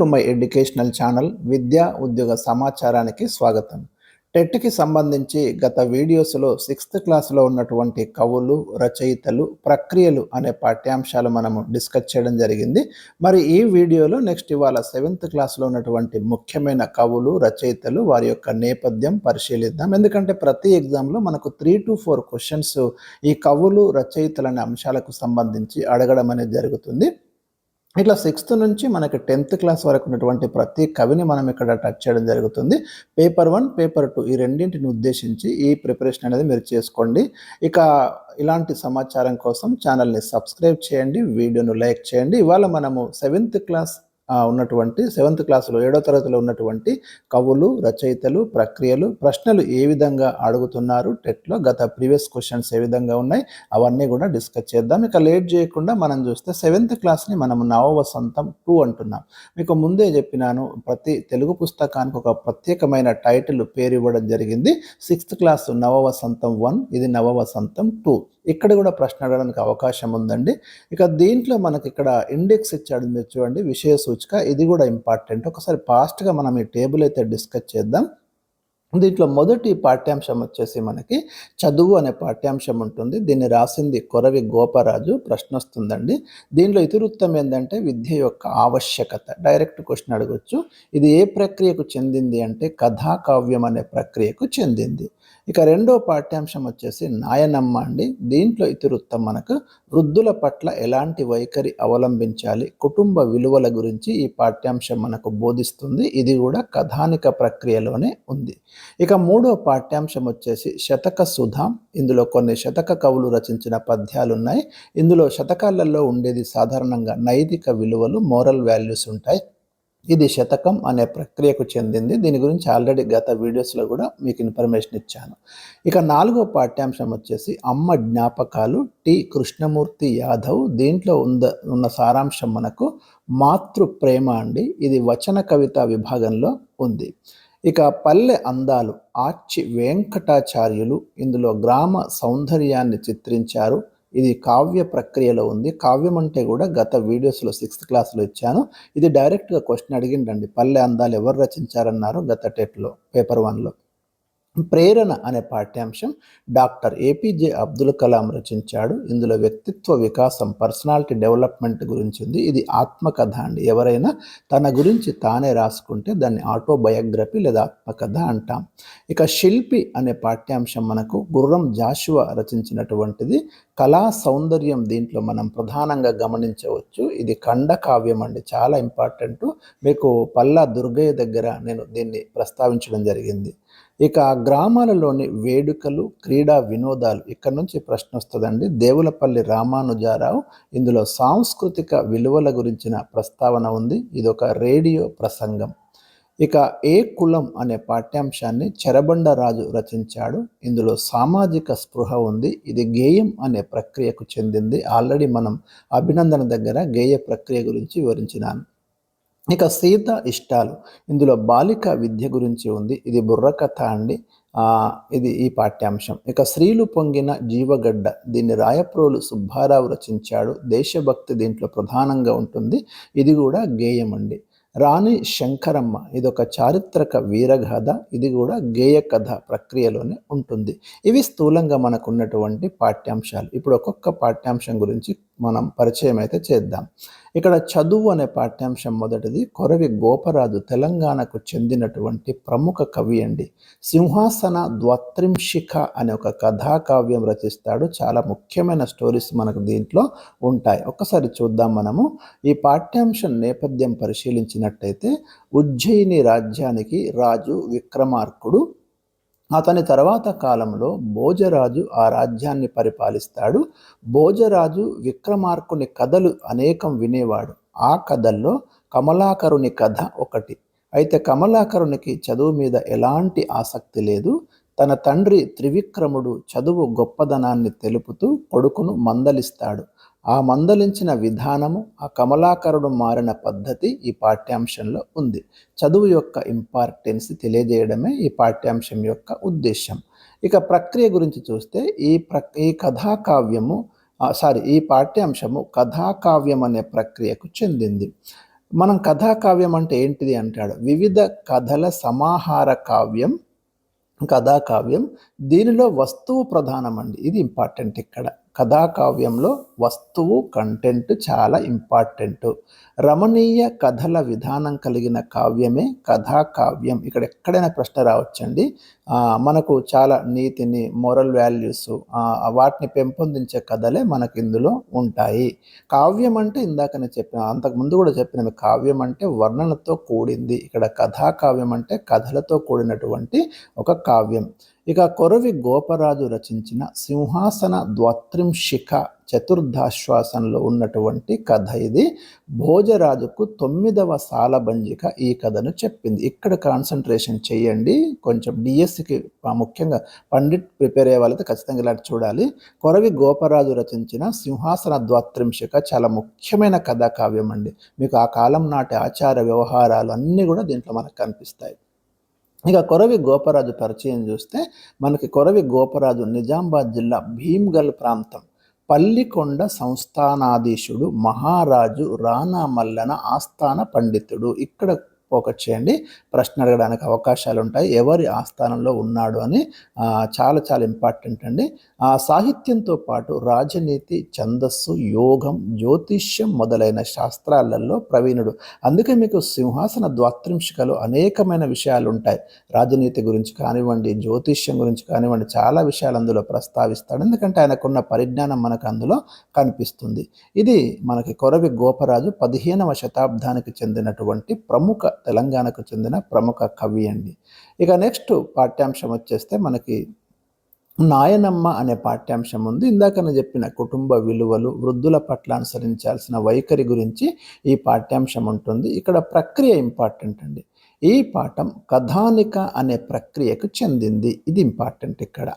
To my educational channel విద్యా ఉద్యోగ సమాచారానికి స్వాగతం టెట్కి సంబంధించి గత వీడియోస్లో సిక్స్త్ క్లాస్లో ఉన్నటువంటి కవులు రచయితలు ప్రక్రియలు అనే పాఠ్యాంశాలు మనము డిస్కస్ చేయడం జరిగింది. మరి ఈ వీడియోలో నెక్స్ట్ ఇవాళ సెవెంత్ క్లాస్లో ఉన్నటువంటి ముఖ్యమైన కవులు రచయితలు వారి యొక్క నేపథ్యం పరిశీలిద్దాం. ఎందుకంటే ప్రతి ఎగ్జామ్లో మనకు త్రీ టు ఫోర్ క్వశ్చన్స్ ఈ కవులు రచయితలు అనే అంశాలకు సంబంధించి అడగడం అనేది జరుగుతుంది. ఇట్లా సిక్స్త్ నుంచి మనకి టెన్త్ క్లాస్ వరకు ఉన్నటువంటి ప్రతి కవిని మనం ఇక్కడ టచ్ చేయడం జరుగుతుంది. పేపర్ వన్ పేపర్ టూ ఈ రెండింటిని ఉద్దేశించి ఈ ప్రిపరేషన్ అనేది మీరు చేసుకోండి. ఇక ఇలాంటి సమాచారం కోసం ఛానల్ని సబ్స్క్రైబ్ చేయండి వీడియోను లైక్ చేయండి. ఇవాళ మనము సెవెంత్ క్లాస్ ఉన్నటువంటి సెవెంత్ క్లాసులో ఏడో తరగతిలో ఉన్నటువంటి కవులు రచయితలు ప్రక్రియలు ప్రశ్నలు ఏ విధంగా అడుగుతున్నారు టెట్లో గత ప్రీవియస్ క్వశ్చన్స్ ఏ విధంగా ఉన్నాయి అవన్నీ కూడా డిస్కస్ చేద్దాం. ఇక లేట్ చేయకుండా మనం చూస్తే సెవెంత్ క్లాస్ని మనం నవవసంతం టూ అంటున్నాం. మీకు ముందే చెప్పినాను ప్రతి తెలుగు పుస్తకానికి ఒక ప్రత్యేకమైన టైటిల్ పేరు ఇవ్వడం జరిగింది. సిక్స్త్ క్లాస్ నవవసంతం వన్ ఇది నవవసంతం టూ. ఇక్కడ కూడా ప్రశ్న అడగడానికి అవకాశం ఉందండి. ఇక దీంట్లో మనకి ఇక్కడ ఇండెక్స్ ఇచ్చాడు మీరు చూడండి విషయ సూచిక. ఇది కూడా ఇంపార్టెంట్ ఒకసారి ఫాస్ట్గా మనం ఈ టేబుల్ అయితే డిస్కస్ చేద్దాం. దీంట్లో మొదటి పాఠ్యాంశం వచ్చేసి మనకి చదువు అనే పాఠ్యాంశం ఉంటుంది. దీన్ని రాసింది కొరవి గోపరాజు. ప్రశ్న వస్తుందండి. దీనిలో ఇతివృత్తం ఏంటంటే విద్య యొక్క ఆవశ్యకత. డైరెక్ట్ క్వశ్చన్ అడగొచ్చు. ఇది ఏ ప్రక్రియకు చెందింది అంటే కథాకావ్యం అనే ప్రక్రియకు చెందింది. ఇక రెండో పాఠ్యాంశం వచ్చేసి నాయనమ్మ అండి. దీంట్లో ఇతివృత్తం మనకు వృద్ధుల పట్ల ఎలాంటి వైఖరి అవలంబించాలి కుటుంబ విలువల గురించి ఈ పాఠ్యాంశం మనకు బోధిస్తుంది. ఇది కూడా కథానిక ప్రక్రియలోనే ఉంది. ఇక మూడో పాఠ్యాంశం వచ్చేసి శతక సుధా. ఇందులో కొన్ని శతక కవులు రచించిన పద్యాలు ఉన్నాయి. ఇందులో శతకాలలో ఉండేది సాధారణంగా నైతిక విలువలు మోరల్ వాల్యూస్ ఉంటాయి. ఇది శతకం అనే ప్రక్రియకు చెందింది. దీని గురించి ఆల్రెడీ గత వీడియోస్లో కూడా మీకు ఇన్ఫర్మేషన్ ఇచ్చాను. ఇక నాలుగో పాఠ్యాంశం వచ్చేసి అమ్మ జ్ఞాపకాలు టి కృష్ణమూర్తి యాదవ్ దీంట్లో ఉంద ఉన్న సారాంశం మనకు మాతృ ప్రేమ అండి. ఇది వచన కవిత విభాగంలో ఉంది. ఇక పల్లె అందాలు ఆర్చి వెంకటాచార్యులు ఇందులో గ్రామ సౌందర్యాన్ని చిత్రించారు. ఇది కావ్య ప్రక్రియలో ఉంది. కావ్యం అంటే కూడా గత వీడియోస్లో సిక్స్త్ క్లాస్లో ఇచ్చాను. ఇది డైరెక్ట్గా క్వశ్చన్ అడిగిండండి పల్లె అందాలు ఎవరు రచించారన్నారు గత టెట్లో పేపర్ వన్లో. ప్రేరణ అనే పాఠ్యాంశం డాక్టర్ ఏపీజే అబ్దుల్ కలాం రచించాడు. ఇందులో వ్యక్తిత్వ వికాసం పర్సనాలిటీ డెవలప్మెంట్ గురించి ఉంది. ఇది ఆత్మకథ అండి. ఎవరైనా తన గురించి తానే రాసుకుంటే దాన్ని ఆటోబయోగ్రఫీ లేదా ఆత్మకథ అంటాం. ఇక శిల్పి అనే పాఠ్యాంశం మనకు గుర్రం జాషువా రచించినటువంటిది. కళా సౌందర్యం దీంట్లో మనం ప్రధానంగా గమనించవచ్చు. ఇది ఖండ కావ్యం అండి. చాలా ఇంపార్టెంట్. మీకు పల్లా దుర్గయ్య దగ్గర నేను దీన్ని ప్రస్తావించడం జరిగింది. ఇక గ్రామాలలోని వేడుకలు క్రీడా వినోదాలు ఇక్కడ నుంచి ప్రశ్న వస్తుందండి దేవులపల్లి రామానుజారావు ఇందులో సాంస్కృతిక విలువల గురించిన ప్రస్తావన ఉంది. ఇది ఒక రేడియో ప్రసంగం. ఇక ఏ కులం అనే పాఠ్యాంశాన్ని చెరబండరాజు రచించాడు. ఇందులో సామాజిక స్పృహ ఉంది. ఇది గేయం అనే ప్రక్రియకు చెందింది. ఆల్రెడీ మనం అభినందన దగ్గర గేయ ప్రక్రియ గురించి వివరించినాను. ఇక సీత ఇష్టాలు. ఇందులో బాలిక విద్య గురించి ఉంది. ఇది బుర్రకథ అండి. ఇది ఈ పాఠ్యాంశం. ఇక స్త్రీలు పొంగిన జీవగడ్డ. దీన్ని రాయప్రోలు సుబ్బారావు రచించాడు. దేశభక్తి దీంట్లో ప్రధానంగా ఉంటుంది. ఇది కూడా గేయం అండి రాణి శంకరమ్మ. ఇది ఒక చారిత్రక వీరగాథ. ఇది కూడా గేయ కథ ప్రక్రియలోనే ఉంటుంది. ఇవి స్థూలంగా మనకున్నటువంటి పాఠ్యాంశాలు. ఇప్పుడు ఒక్కొక్క పాఠ్యాంశం గురించి మనం పరిచయం అయితే చేద్దాం. ఇక్కడ చదువు అనే పాఠ్యాంశం మొదటిది. కొరవి గోపరాజు తెలంగాణకు చెందినటువంటి ప్రముఖ కవి అండి. సింహాసన ద్వాత్రింశిఖ అనే ఒక కథాకావ్యం రచిస్తాడు. చాలా ముఖ్యమైన స్టోరీస్ మనకు దీంట్లో ఉంటాయి. ఒక్కసారి చూద్దాం మనము. ఈ పాఠ్యాంశం నేపథ్యం పరిశీలించినట్టయితే ఉజ్జయిని రాజ్యానికి రాజు విక్రమార్కుడు. అతని తర్వాత కాలంలో భోజరాజు ఆ రాజ్యాన్ని పరిపాలిస్తాడు. భోజరాజు విక్రమార్కుని కథలు అనేకం వినేవాడు. ఆ కథల్లో కమలాకరుని కథ ఒకటి. అయితే కమలాకరునికి చదువు మీద ఎలాంటి ఆసక్తి లేదు. తన తండ్రి త్రివిక్రముడు చదువు గొప్పదనాన్ని తెలుపుతూ కొడుకును మందలిస్తాడు. ఆ మందలించిన విధానము ఆ కమలాకరుడు మారిన పద్ధతి ఈ పాఠ్యాంశంలో ఉంది. చదువు యొక్క ఇంపార్టెన్స్ తెలియజేయడమే ఈ పాఠ్యాంశం యొక్క ఉద్దేశం ఇక ప్రక్రియ గురించి చూస్తే ఈ ప్ర ఈ కథాకావ్యము సారీ ఈ పాఠ్యాంశము కథాకావ్యం అనే ప్రక్రియకు చెందింది. మనం కథాకావ్యం అంటే ఏంటిది అంటాడు? వివిధ కథల సమాహార కావ్యం కథాకావ్యం దీనిలో వస్తువు ప్రధానం అండి ఇది ఇంపార్టెంట్ ఇక్కడ. కథాకావ్యంలో వస్తువు కంటెంట్ చాలా ఇంపార్టెంట్. రమణీయ కథల విధానం కలిగిన కావ్యమే కథాకావ్యం. ఇక్కడ ఎక్కడైనా ప్రశ్న రావచ్చండి. మనకు చాలా నీతిని మోరల్ వాల్యూస్ వాటిని పెంపొందించే కథలే మనకు ఇందులో ఉంటాయి. కావ్యం అంటే ఇందాక నేను చెప్పిన అంతకు ముందు కూడా చెప్పిన కావ్యం అంటే వర్ణనతో కూడింది. ఇక్కడ కథాకావ్యం అంటే కథలతో కూడినటువంటి ఒక కావ్యం. ఇక కొరవి గోపరాజు రచించిన సింహాసన ద్వాత్రింశిఖ చతుర్థాశ్వాసంలో ఉన్నటువంటి కథ ఇది. భోజరాజుకు తొమ్మిదవ సాలబంజిక ఈ కథను చెప్పింది. ఇక్కడ కాన్సన్ట్రేషన్ చేయండి. కొంచెం డిఎస్సికి ముఖ్యంగా పండిట్ ప్రిపేర్ అయ్యే ఖచ్చితంగా ఇలాంటి చూడాలి. కొరవి గోపరాజు రచించిన సింహాసన ద్వాత్రింశిక చాలా ముఖ్యమైన కథా కావ్యం అండి. మీకు ఆ కాలం నాటి ఆచార వ్యవహారాలు అన్నీ కూడా దీంట్లో మనకు కనిపిస్తాయి. ఇక కొరవి గోపరాజు పరిచయం చూస్తే మనకి కొరవి గోపరాజు నిజామాబాద్ జిల్లా భీమ్గల్ ప్రాంతం. పల్లికొండ సంస్థానాధీశుడు మహారాజు రాణా మల్లన ఆస్థాన పండితుడు. ఇక్కడ పోకట్ చేయండి. ప్రశ్న అడగడానికి అవకాశాలు ఉంటాయి ఎవరి ఆస్థానంలో ఉన్నాడు అని చాలా చాలా ఇంపార్టెంట్ అండి. ఆ సాహిత్యంతో పాటు రాజనీతి ఛందస్సు యోగం జ్యోతిష్యం మొదలైన శాస్త్రాలలో ప్రవీణుడు. అందుకే మీకు సింహాసన ద్వాత్రింశికలో అనేకమైన విషయాలు ఉంటాయి రాజనీతి గురించి కానివ్వండి జ్యోతిష్యం గురించి కానివ్వండి చాలా విషయాలు అందులో ప్రస్తావిస్తాడు. ఎందుకంటే ఆయనకున్న పరిజ్ఞానం మనకు అందులో కనిపిస్తుంది. ఇది మనకి కొరవి గోపరాజు పదిహేనవ శతాబ్దానికి చెందినటువంటి ప్రముఖ తెలంగాణకు చెందిన ప్రముఖ కవి అండి. ఇక నెక్స్ట్ పాఠ్యాంశం వచ్చేస్తే మనకి నాయనమ్మ అనే పాఠ్యాంశం ఉంది. ఇందాక నేను చెప్పిన కుటుంబ విలువలు వృద్ధుల పట్ల అనుసరించాల్సిన వైఖరి గురించి ఈ పాఠ్యాంశం ఉంటుంది. ఇక్కడ ప్రక్రియ ఇంపార్టెంట్ అండి. ఈ పాఠం కథానిక అనే ప్రక్రియకు చెందింది. ఇది ఇంపార్టెంట్ ఇక్కడ.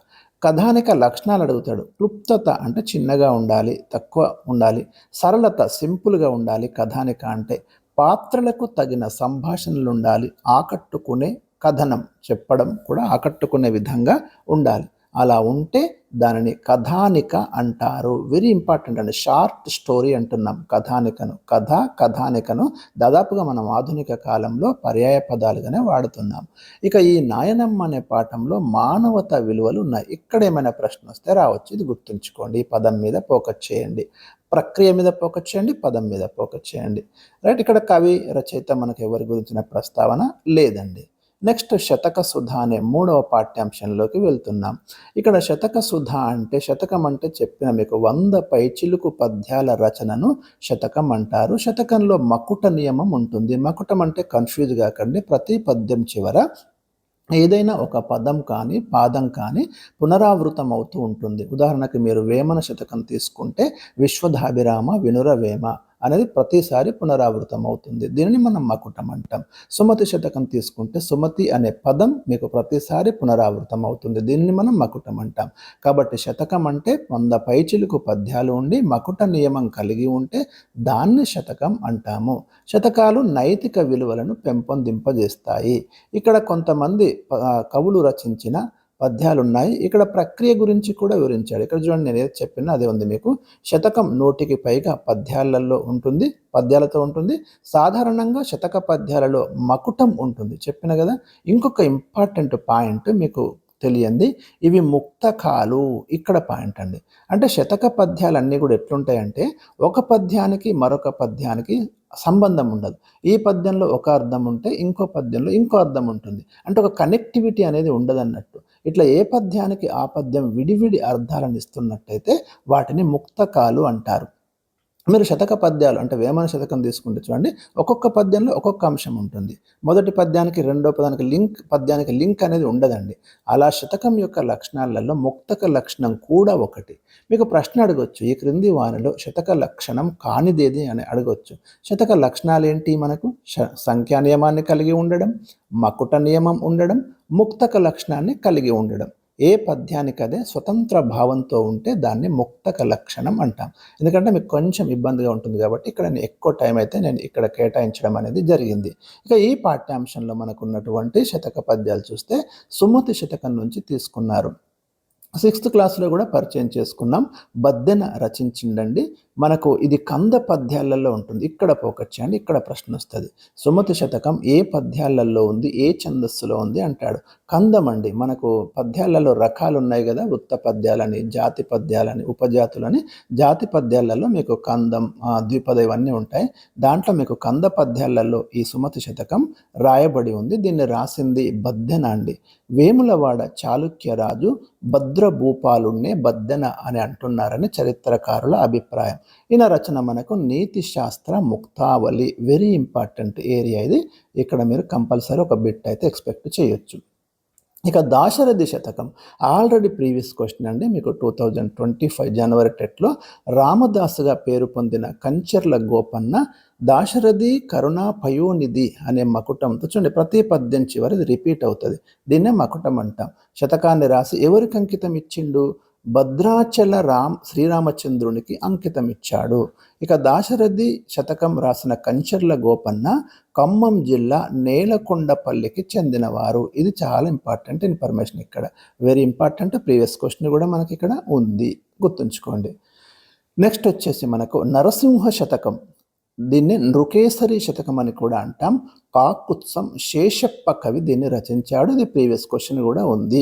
కథానిక లక్షణాలు అడుగుతాడు. క్లుప్తత అంటే చిన్నగా ఉండాలి తక్కువ ఉండాలి సరళత సింపుల్గా ఉండాలి కథానిక అంటే. పాత్రలకు తగిన సంభాషణలు ఉండాలి ఆకట్టుకునే కథనం చెప్పడం కూడా ఆకట్టుకునే విధంగా ఉండాలి. అలా ఉంటే దానిని కథానిక అంటారు. వెరీ ఇంపార్టెంట్ అండి. షార్ట్ స్టోరీ అంటున్నాం. కథానికను. కథ కథానికను దాదాపుగా మనం ఆధునిక కాలంలో పర్యాయ పదాలుగానే వాడుతున్నాం. ఇక ఈ నాయనమ్మ అనే పాఠంలో మానవత విలువలు ఉన్నాయి. ఇక్కడ ఏమైనా ప్రశ్న వస్తే రావచ్చు. ఇది గుర్తుంచుకోండి. ఈ పదం మీద ఫోకస్ చేయండి. ప్రక్రియ మీద ఫోకస్ చేయండి పదం మీద ఫోకస్ చేయండి. రైట్ ఇక్కడ కవి రచయిత మనకు ఎవరి గురించిన ప్రస్తావన లేదండి. నెక్స్ట్ శతక సుధ అనే మూడవ పాఠ్యాంశంలోకి వెళ్తున్నాం. ఇక్కడ శతక సుధ అంటే శతకం అంటే చెప్పిన మీకు వంద పైచిలుకు పద్యాల రచనను శతకం అంటారు. శతకంలో మకుట నియమం ఉంటుంది. మకుటం అంటే కన్ఫ్యూజ్ కాకండి ప్రతి పద్యం చివర ఏదైనా ఒక పదం కానీ పాదం కానీ పునరావృతం అవుతూ ఉంటుంది. ఉదాహరణకు మీరు వేమన శతకం తీసుకుంటే విశ్వధాభిరామ వినురవేమ అనేది ప్రతిసారి పునరావృతం అవుతుంది. దీనిని మనం మకుటం అంటాం. సుమతి శతకం తీసుకుంటే సుమతి అనే పదం మీకు ప్రతిసారి పునరావృతం అవుతుంది. దీనిని మనం మకుటం అంటాం. కాబట్టి శతకం అంటే వంద పైచిలుకు పద్యాలు ఉండి మకుట నియమం కలిగి ఉంటే దాన్ని శతకం అంటాము. శతకాలు నైతిక విలువలను పెంపొందింపజేస్తాయి. ఇక్కడ కొంతమంది కవులు రచించిన పద్యాలు ఉన్నాయి ఇక్కడ ప్రక్రియ గురించి కూడా వివరించాడు. ఇక్కడ చూడండి నేను ఏది చెప్పినా అదే ఉంది మీకు. శతకం నూటికి పైగా పద్యాలలో ఉంటుంది పద్యాలతో ఉంటుంది. సాధారణంగా శతక పద్యాలలో మకుటం ఉంటుంది. చెప్పిన కదా ఇంకొక ఇంపార్టెంట్ పాయింట్ మీకు తెలియంది. ఇవి ముక్తకాలు. ఇక్కడ పాయింట్ అండి. అంటే శతక పద్యాలన్నీ కూడా ఎట్లుంటాయంటే ఒక పద్యానికి మరొక పద్యానికి సంబంధం ఉండదు. ఈ పద్యంలో ఒక అర్థం ఉంటే ఇంకో పద్యంలో ఇంకో అర్థం ఉంటుంది. అంటే ఒక కనెక్టివిటీ అనేది ఉండదు అన్నట్టు ఇట్లా ఏ పద్యానికి ఆ పద్యం విడివిడి అర్థాలను ఇస్తున్నట్టయితే వాటిని ముక్తకాలు అంటారు. మీరు శతక పద్యాలు అంటే వేమన శతకం తీసుకుంటే చూడండి ఒక్కొక్క పద్యంలో ఒక్కొక్క అంశం ఉంటుంది. మొదటి పద్యానికి రెండో పదానికి లింక్ పద్యానికి లింక్ అనేది ఉండదండి. అలా శతకం యొక్క లక్షణాలలో ముక్తక లక్షణం కూడా ఒకటి. మీకు ప్రశ్న అడగొచ్చు ఈ క్రింది వారిలో శతక లక్షణం కానిదేది అని అడగొచ్చు. శతక లక్షణాలు ఏంటి మనకు సంఖ్యా నియమాన్ని కలిగి ఉండడం మకుట నియమం ఉండడం ముక్తక లక్షణాన్ని కలిగి ఉండడం. ఏ పద్యానికి అదే స్వతంత్ర భావంతో ఉంటే దాన్ని ముక్తక లక్షణం అంటాం. ఎందుకంటే మీకు కొంచెం ఇబ్బందిగా ఉంటుంది కాబట్టి ఇక్కడ నేను ఎక్కువ టైం అయితే నేను ఇక్కడ కేటాయించడం అనేది జరిగింది. ఇక ఈ పాఠ్యాంశంలో మనకు ఉన్నటువంటి శతక పద్యాలు చూస్తే సుమతి శతకం నుంచి తీసుకున్నారు. సిక్స్త్ క్లాస్లో కూడా పరిచయం చేసుకున్నాం. బద్దెన రచించిండండి. మనకు ఇది కంద పద్యాలలో ఉంటుంది. ఇక్కడ ఫోకస్ చేయండి ఇక్కడ ప్రశ్న వస్తుంది. సుమతి శతకం ఏ పద్యాలలో ఉంది? ఏ ఛందస్సులో ఉంది? అంటాడు. కందం అండి మనకు పద్యాలలో రకాలు ఉన్నాయి కదా. వృత్త పద్యాలని జాతి పద్యాలని ఉపజాతులని. జాతి పద్యాలలో మీకు కందం ద్విపద ఇవన్నీ ఉంటాయి. దాంట్లో మీకు కంద పద్యాలలో ఈ సుమతి శతకం రాయబడి ఉంది. దీన్ని రాసింది బద్దెన అండి. వేములవాడ చాళుక్య రాజు భద్రభూపాలుణ్ణే బద్దెన అని అంటున్నారని చరిత్రకారుల అభిప్రాయం. ఈయన రచన మనకు నీతి శాస్త్ర ముక్తావళి వెరీ ఇంపార్టెంట్ ఏరియా ఇది. ఇక్కడ మీరు కంపల్సరీ ఒక బిట్ అయితే ఎక్స్పెక్ట్ చేయొచ్చు. ఇక దాశరథి శతకం ఆల్రెడీ ప్రీవియస్ క్వశ్చన్ అండి. మీకు టూ థౌజండ్ ట్వంటీ ఫైవ్ జనవరి టెట్లో రామదాసుగా పేరు పొందిన కంచర్ల గోపన్న దాశరథి కరుణా పయోనిధి అనే మకుటంతో చూడండి ప్రతి పద్యం చివరి రిపీట్ అవుతుంది. దీన్నే మకుటం అంటాం. శతకాన్ని రాసి ఎవరికి అంకితం ఇచ్చిండు? భద్రాచల రామ్ శ్రీరామచంద్రునికి అంకితం ఇచ్చాడు ఇక దాశరథి శతకం రాసిన కంచర్ల గోపన్న ఖమ్మం జిల్లా నేలకొండపల్లికి చెందినవారు. ఇది చాలా ఇంపార్టెంట్ ఇన్ఫర్మేషన్ ఇక్కడ. వెరీ ఇంపార్టెంట్ ప్రీవియస్ క్వశ్చన్ కూడా మనకి ఇక్కడ ఉంది. గుర్తుంచుకోండి. నెక్స్ట్ వచ్చేసి మనకు నరసింహ శతకం. దీన్ని నృకేసరి శతకం అని కూడా అంటాం. కాకుత్సం శేషప్ప కవి దీన్ని రచించాడు. ఇది ప్రీవియస్ క్వశ్చన్ కూడా ఉంది.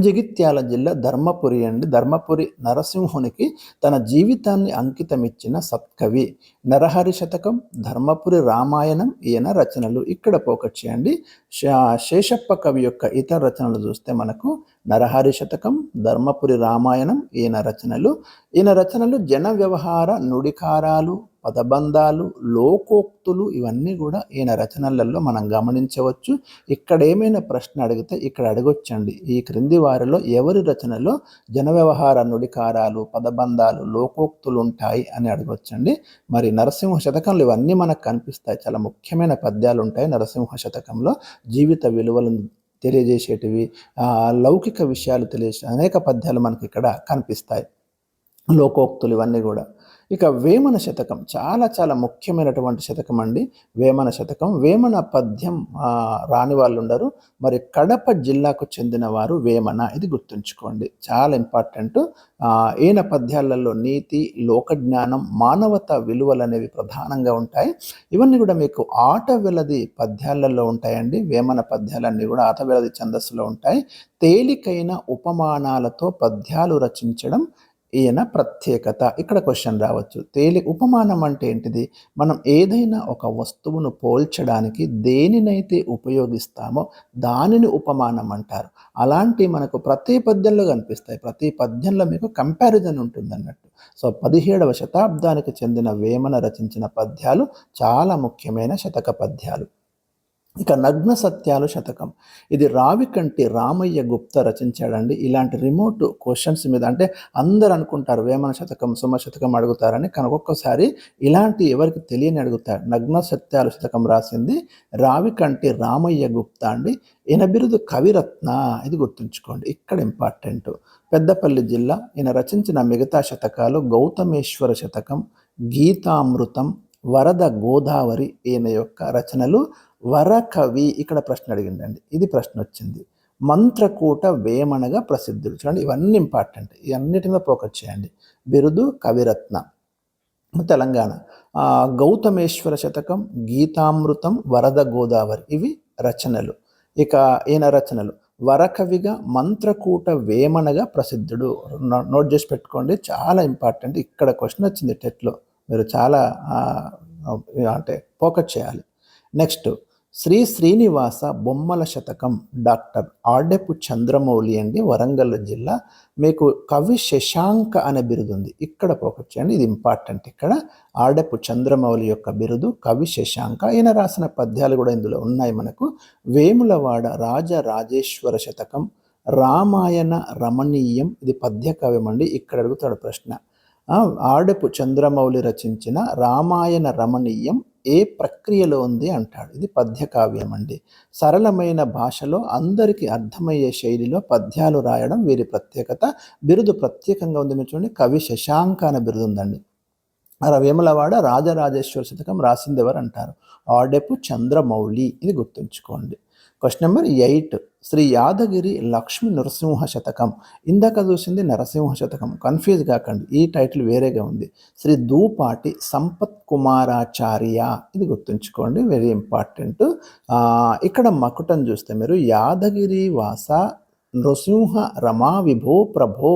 జగిత్యాల జిల్లా ధర్మపురి అండి. ధర్మపురి నరసింహునికి తన జీవితాన్ని అంకితమిచ్చిన సత్కవి. నరహరి శతకం ధర్మపురి రామాయణం ఈయన రచనలు. ఇక్కడ పోకట్ చేయండి శా- శేషప్ప కవి యొక్క ఇతర రచనలు చూస్తే మనకు నరహరి శతకం ధర్మపురి రామాయణం ఈయన రచనలు. ఈయన రచనలు జన వ్యవహార నుడికారాలు పదబంధాలు లోకోక్తులు ఇవన్నీ కూడా ఈయన రచనలలో మనం గమనించవచ్చు. ఇక్కడ ఏమైనా ప్రశ్న అడిగితే ఇక్కడ అడగొచ్చండి. ఈ క్రింది వారిలో ఎవరి రచనలో జన వ్యవహార నుడికారాలు పదబంధాలు లోకోక్తులు ఉంటాయి అని అడగొచ్చండి. మరి నరసింహ శతకంలో ఇవన్నీ మనకు కనిపిస్తాయి. చాలా ముఖ్యమైన పద్యాలు ఉంటాయి నరసింహ శతకంలో. జీవిత విలువలను తెలియజేసేటివి లౌకిక విషయాలు తెలియజే అనేక పద్యాలు మనకి ఇక్కడ కనిపిస్తాయి. లోకోక్తులు ఇవన్నీ కూడా. ఇక వేమన శతకం చాలా చాలా ముఖ్యమైనటువంటి శతకం అండి. వేమన శతకం. వేమన పద్యం రాని వాళ్ళు ఉండరు. మరి కడప జిల్లాకు చెందిన వారు వేమన. ఇది గుర్తుంచుకోండి. చాలా ఇంపార్టెంట్. ఈయన పద్యాలలో నీతి లోక జ్ఞానం మానవత విలువలు అనేవి ప్రధానంగా ఉంటాయి. ఇవన్నీ కూడా మీకు ఆట వెలది పద్యాలలో ఉంటాయండి. వేమన పద్యాలన్నీ కూడా ఆట వెలది ఛందస్సులో ఉంటాయి. తేలికైన ఉపమానాలతో పద్యాలు రచించడం ఈయన ప్రత్యేకత. ఇక్కడ క్వశ్చన్ రావచ్చు. తేలి ఉపమానం అంటే ఏంటిది? మనం ఏదైనా ఒక వస్తువును పోల్చడానికి దేనినైతే ఉపయోగిస్తామో దానిని ఉపమానం అంటారు. అలాంటి మనకు ప్రతి పద్యంలో కనిపిస్తాయి. ప్రతి పద్యంలో మీకు కంపారిజన్ ఉంటుంది అన్నట్టు సో పదిహేడవ శతాబ్దానికి చెందిన వేమన రచించిన పద్యాలు చాలా ముఖ్యమైన శతక పద్యాలు. ఇక నగ్న సత్యాలు శతకం. ఇది రావికంటి రామయ్య గుప్త రచించాడండి. ఇలాంటి రిమోట్ క్వశ్చన్స్ మీద అంటే అందరు అనుకుంటారు వేమన శతకం సుమ శతకం అడుగుతారని. కానీ ఇలాంటి ఎవరికి తెలియని అడుగుతారు. నగ్న సత్యాలు శతకం రాసింది రావికంటి రామయ్య గుప్త అండి. ఈయన బిరుదు కవిరత్న. ఇది గుర్తుంచుకోండి. ఇక్కడ ఇంపార్టెంట్ పెద్దపల్లి జిల్లా. ఈయన రచించిన మిగతా శతకాలు గౌతమేశ్వర శతకం గీతామృతం వరద గోదావరి. ఈయన యొక్క రచనలు వరకవి ఇక్కడ ప్రశ్న అడిగిందండి. ఇది ప్రశ్న వచ్చింది. మంత్రకూట వేమనగా ప్రసిద్ధులు. చూడండి ఇవన్నీ ఇంపార్టెంట్ ఇవన్నిటి మీద ఫోకస్ చేయండి. బిరుదు కవిరత్న. తెలంగాణ. గౌతమేశ్వర శతకం గీతామృతం వరద గోదావరి. ఇవి రచనలు. ఇక ఈయన రచనలు. వరకవిగా మంత్రకూట వేమనగా ప్రసిద్ధుడు. నో- నోట్ చేసి పెట్టుకోండి. చాలా ఇంపార్టెంట్ ఇక్కడ క్వశ్చన్ వచ్చింది టెట్లో. మీరు చాలా అంటే ఫోకస్ చేయాలి. నెక్స్ట్ శ్రీ శ్రీనివాస బొమ్మల శతకం. డాక్టర్ ఆడెపు చంద్రమౌళి అండి వరంగల్ జిల్లా. మీకు కవి శశాంక అనే బిరుదు ఉంది. ఇక్కడ ఫోకస్ ఇది ఇంపార్టెంట్ ఇక్కడ. ఆడెపు చంద్రమౌళి యొక్క బిరుదు కవి శశాంక. ఈయన రాసిన పద్యాలు కూడా ఇందులో ఉన్నాయి మనకు. వేములవాడ రాజరాజేశ్వర శతకం రామాయణ రమణీయం. ఇది పద్య కవ్యం అండి. ఇక్కడ అడుగుతాడు ప్రశ్న. ఆడపు చంద్రమౌళి రచించిన రామాయణ రమణీయం ఏ ప్రక్రియలో ఉంది అంటాడు. ఇది పద్యకావ్యం అండి. సరళమైన భాషలో అందరికీ అర్థమయ్యే శైలిలో పద్యాలు రాయడం వీరి ప్రత్యేకత. బిరుదు ప్రత్యేకంగా ఉంది మీరు చూడండి. కవి శశాంక అనే బిరుదు ఉందండి. అలా వేములవాడ రాజరాజేశ్వర శతకం రాసింది ఎవరు అంటారు? ఆడెపు చంద్రమౌళి. ఇది గుర్తుంచుకోండి. Question number eight. Shri Yadagiri Lakshmi Narasimha శతకం. ఇందాక చూసింది నరసింహ శతకం. కన్ఫ్యూజ్ కాకండి. ఈ టైటిల్ వేరేగా ఉంది. శ్రీ దూపాటి సంపత్ కుమారాచార్య. ఇది గుర్తుంచుకోండి. వెరీ ఇంపార్టెంట్ ఇక్కడ మకుటం చూస్తే మీరు యాదగిరి వాస నృసింహ రమా విభో ప్రభో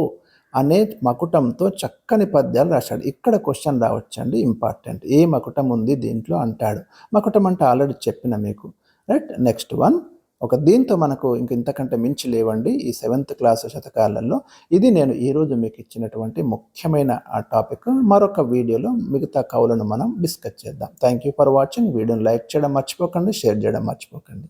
అనే మకుటంతో చక్కని పద్యాలు రాశాడు. ఇక్కడ క్వశ్చన్ రావచ్చండి. ఇంపార్టెంట్ ఏ మకుటం ఉంది దీంట్లో అంటాడు. మకుటం అంటే ఆల్రెడీ చెప్పిన మీకు. రైట్ నెక్స్ట్ వన్ ఒక దీంతో మనకు ఇంక ఇంతకంటే మించి లేవండి ఈ సెవెంత్ క్లాసు శతకాలలో. ఇది నేను ఈరోజు మీకు ఇచ్చినటువంటి ముఖ్యమైన ఆ టాపిక్. మరొక వీడియోలో మిగతా కవులను మనం డిస్కస్ చేద్దాం. థ్యాంక్ యూ ఫర్ వాచింగ్ వీడియోని లైక్ చేయడం మర్చిపోకండి షేర్ చేయడం మర్చిపోకండి.